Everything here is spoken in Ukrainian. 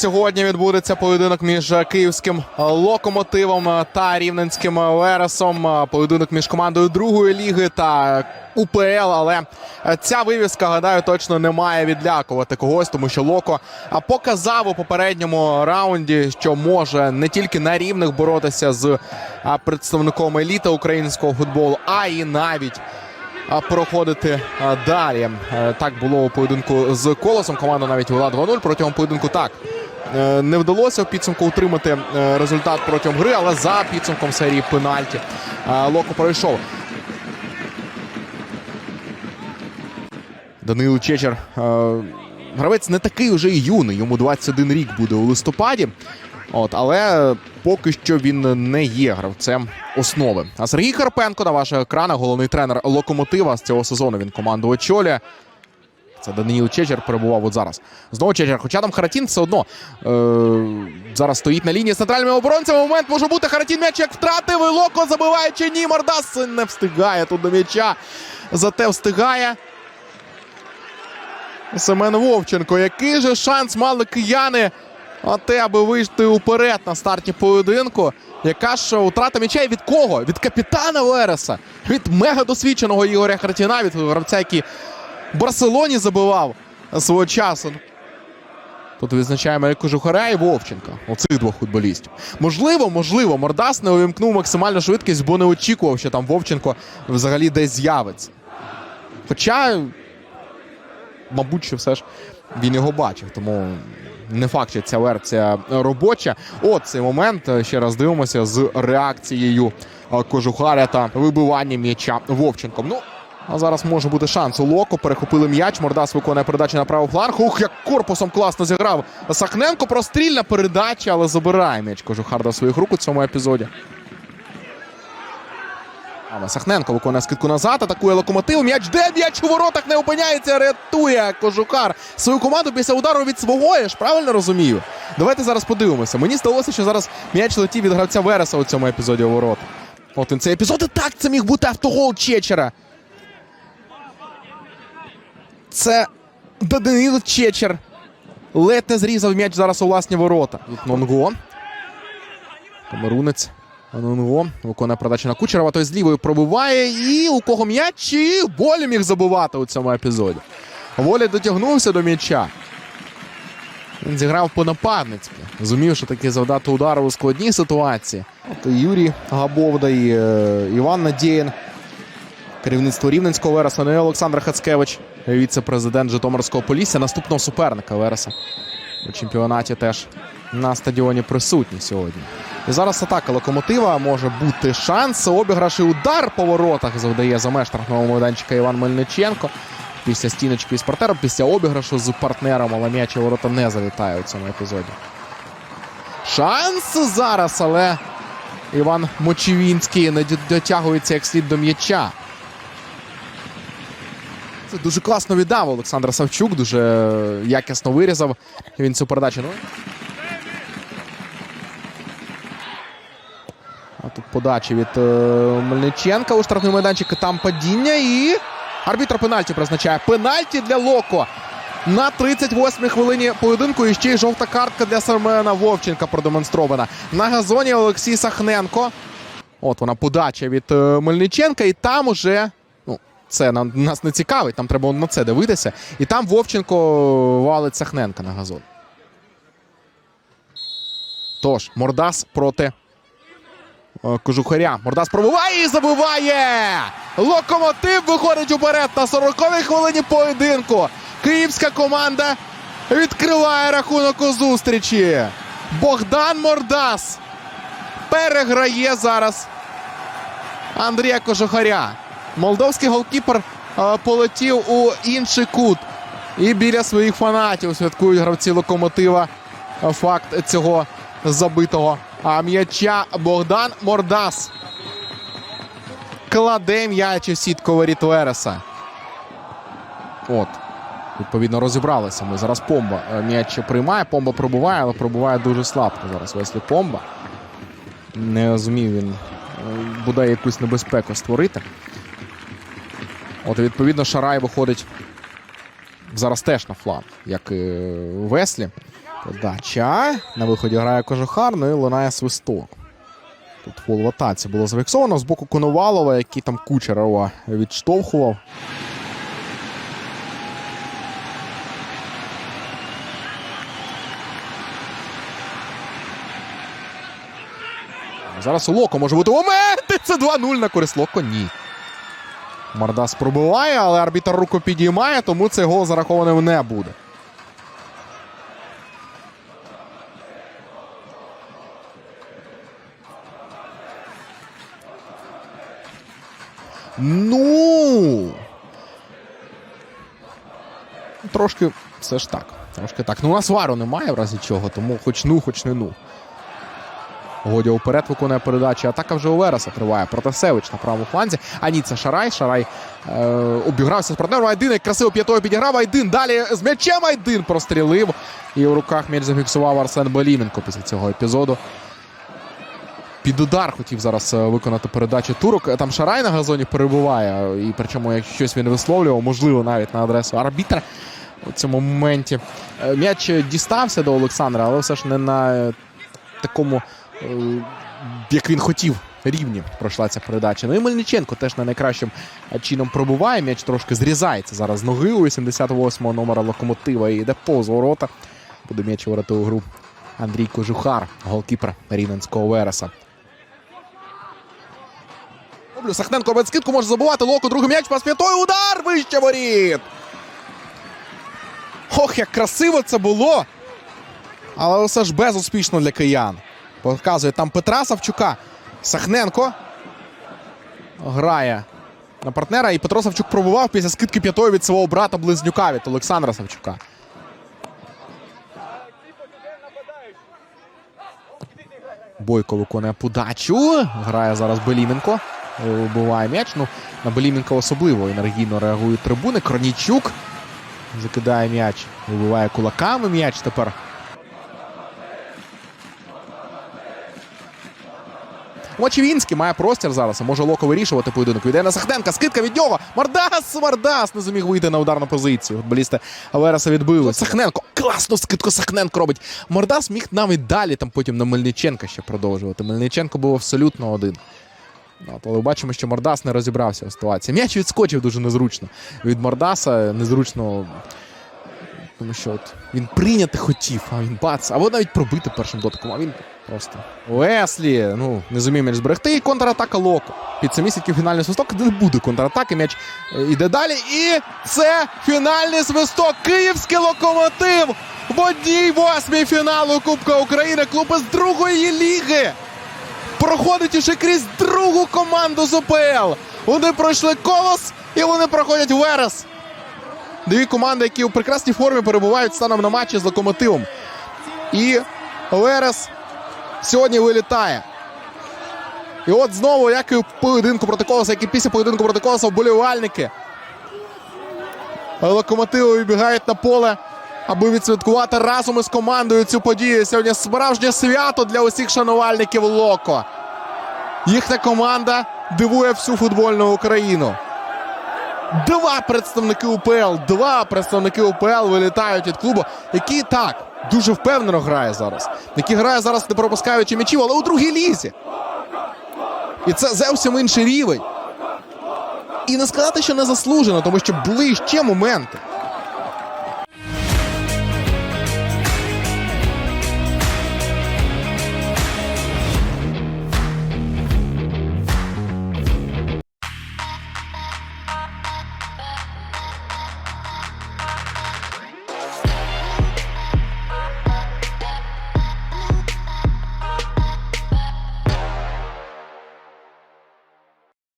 сьогодні відбудеться поєдинок між київським локомотивом та рівненським Вересом. Поєдинок між командою другої ліги та УПЛ. Але ця вивіска, гадаю, точно не має відлякувати когось, тому що Локо показав у попередньому раунді, що може не тільки на рівних боротися з представником еліти українського футболу, а і навіть проходити далі. Е, Так було у поєдинку з колосом. Команда навіть вела 2-0 протягом поєдинку. Так не вдалося в підсумку утримати е, результат протягом гри, але за підсумком серії пенальті е, Локо пройшов. Данило Чечер. е, Гравець не такий уже і юний. Йому 21 рік буде у листопаді. От, але поки що він не є гравцем основи. А Сергій Карпенко на ваших екранах, головний тренер локомотива з цього сезону. Він команду очолює. Це Даниїл Чечер перебував от зараз. Знову Чечер. Хоча там Харатін все одно е- зараз стоїть на лінії з центральними оборонцями. Момент може бути. Харатін м'яч як втратив. І Локо забиває чи ні. Мордас не встигає тут до м'яча. Зате встигає. Семен Вовченко. Який же шанс мали кияни? А те, аби вийти уперед на старті поєдинку. Яка ж утрата м'яча від кого? Від капітана Вереса, від мега досвідченого Ігоря Хартіна, від гравця, який Барселоні забивав свого часу. Тут відзначаємо Ярику Жухаря і Вовченка. Оцих двох футболістів. Можливо, можливо, Мордас не увімкнув максимальну швидкість, бо не очікував, що там Вовченко взагалі десь з'явиться. Хоча, мабуть, що все ж він його бачив, тому не факт, що ця версія робоча. От цей момент е, ще раз дивимося з реакцією е, Кожухаря та вибиванням м'яча Вовченком. Ну, а зараз може бути шанс у Локо. Перехопили м'яч. Мордас виконує передачу на правий фланг. Ух, як корпусом класно зіграв Сахненко. Прострільна передача, але забирає м'яч Кожухар до своїх рук у цьому епізоді. Але Сахненко виконує скидку назад, атакує локомотив. М'яч де м'яч у воротах не опиняється. Рятує Кожухар свою команду після удару від свого. Я ж правильно розумію. Давайте зараз подивимося. Мені здалося, що зараз м'яч летів від гравця Вереса у цьому епізоді у ворота. От він цей епізод. І так це міг бути автогол Чечера. Це Данило Чечер. Ледь не зрізав м'яч зараз у власні ворота. Тут Нонго. Камерунець. Нонго. Виконує передачу на Кучерова. Той з лівою пробиває. І у кого м'яч? І Волі міг забувати у цьому епізоді. Воля дотягнувся до м'яча. Він зіграв по нападницьки. Зумів, що таки завдати удару у складній ситуації. От Юрій Габовда і е, Іван Надєєн. Керівництво Рівненського Вереса, і Олександр Хацкевич, віце-президент Житомирського Полісся, наступного суперника Вереса. У чемпіонаті теж на стадіоні присутні сьогодні. І зараз атака локомотива може бути шанс. Обіграш і удар по воротах завдає за меж штрафного майданчика Іван Мельниченко. Після стіночки із партнером, після обіграшу з партнером, але м'яч ворота не залітає у цьому епізоді. Шанс зараз, але Іван Мочевінський не дотягується як слід до м'яча. Дуже класно віддав Олександр Савчук, дуже якісно вирізав він цю передачу. Ну. А тут подача від е, Мельниченка у штрафний майданчик. Там падіння і арбітр пенальті призначає. Пенальті для Локо. На 38-й хвилині поєдинку і ще й жовта картка для Семена Вовченка продемонстрована. На газоні Олексій Сахненко. От вона подача від е, Мельниченка, і там уже. Це нам, нас не цікавить, там треба на це дивитися. І там Вовченко валить Сахненка на газон. Тож, Мордас проти е, Кожухаря. Мордас пробиває і забиває! Локомотив виходить уперед на 40-й хвилині поєдинку. Київська команда відкриває рахунок у зустрічі. Богдан Мордас переграє зараз Андрія Кожухаря. Молдовський голкіпер е, полетів у інший кут. І біля своїх фанатів святкують гравці локомотива е, факт цього забитого м'яча Богдан Мордас. Кладе м'яч у сітку. От. Відповідно, розібралися. Ми зараз помба е, м'яч приймає. Помба пробуває, але пробуває дуже слабко зараз. Веслі помба. Не зумів він буде якусь небезпеку створити. От, відповідно, Шарай виходить зараз теж на фланг, як і Веслі. Подача. На виході грає Кожухар, ну і лунає свисток. Тут фол в атаці було зафіксовано з боку Коновалова, який там Кучерова відштовхував. Зараз у Локо може бути моменти. Це 2-0 на користь Локо. Ні. Мардас пробиває, але арбітр руку підіймає, тому цей гол зарахованим не буде. Ну. Трошки все ж так. Трошки так. Ну, у нас вару немає в разі чого, тому хоч ну, хоч не ну. Годя вперед виконує передачу. Атака вже у Вереса триває. Протасевич на правому фланзі. А ні, це Шарай. Шарай е, обігрався з партнером. Айдин як красиво п'ятою підіграв. Айдин далі з м'ячем Айдин прострілив. І в руках м'яч зафіксував Арсен Беліменко після цього епізоду. Під удар хотів зараз е, виконати передачу турок. Там Шарай на газоні перебуває. І причому, як щось він висловлював, можливо, навіть на адресу арбітра у цьому моменті. Е, М'яч дістався до Олександра, але все ж не на е, такому, як він хотів. Рівні пройшла ця передача. Ну і Мельниченко теж не найкращим е, чином пробуває. М'яч трошки зрізається зараз ноги у 88-го номера локомотива і йде повз ворота. Буде м'яч ворити у гру Андрій Кожухар, голкіпер Рівненського Вереса. Сахненко без скидку може забувати. Локо, другий м'яч, пас п'ятою. Удар вище воріт. Ох, як красиво це було. Але все ж безуспішно для киян. Показує там Петра Савчука. Сахненко грає на партнера. І Петро Савчук пробував після скидки п'ятою від свого брата близнюка від Олександра Савчука. Бойко виконує подачу. Грає зараз Беліменко. Вибиває м'яч. Ну, на Беліменко особливо енергійно реагують трибуни. Кронічук закидає м'яч. Вибиває кулаками м'яч тепер. Очевінський має простір зараз. і Може Локо вирішувати поєдинок. Йде на Сахненка. Скидка від нього. Мардас! Мардас не зуміг вийти на ударну позицію. Футболісти Авереса відбили. Сахненко. Класну скидку Сахненко робить. Мардас міг навіть далі там потім на Мельниченка ще продовжувати. Мельниченко був абсолютно один. От, але бачимо, що Мордас не розібрався у ситуації. М'яч відскочив дуже незручно. Від Мордаса незручно. Тому що от він прийняти хотів, а він бац, або навіть пробити першим дотиком, а він просто. Уеслі, ну, не зумів м'яч зберегти. І контратака Локо. Під самісінький фінальний свисток, де не буде контратаки. М'яч е, іде далі. І це фінальний свисток. Київський локомотив в одній восьмій фіналу Кубка України. Клуб із другої ліги проходить уже крізь другу команду з ОПЛ. Вони пройшли колос і вони проходять Верес. Дві команди, які у прекрасній формі перебувають станом на матчі з локомотивом. І Верес сьогодні вилітає. І от знову, як і в поєдинку проти як і після поєдинку проти колоса, вболівальники. Локомотиви вибігають на поле, аби відсвяткувати разом із командою цю подію. Сьогодні справжнє свято для усіх шанувальників Локо. Їхня команда дивує всю футбольну Україну. Два представники УПЛ, два представники УПЛ вилітають від клубу, який так дуже впевнено грає зараз. Який грає зараз, не пропускаючи м'ячів, але у другій лізі. І це зовсім інший рівень. І не сказати, що не заслужено, тому що були ще моменти.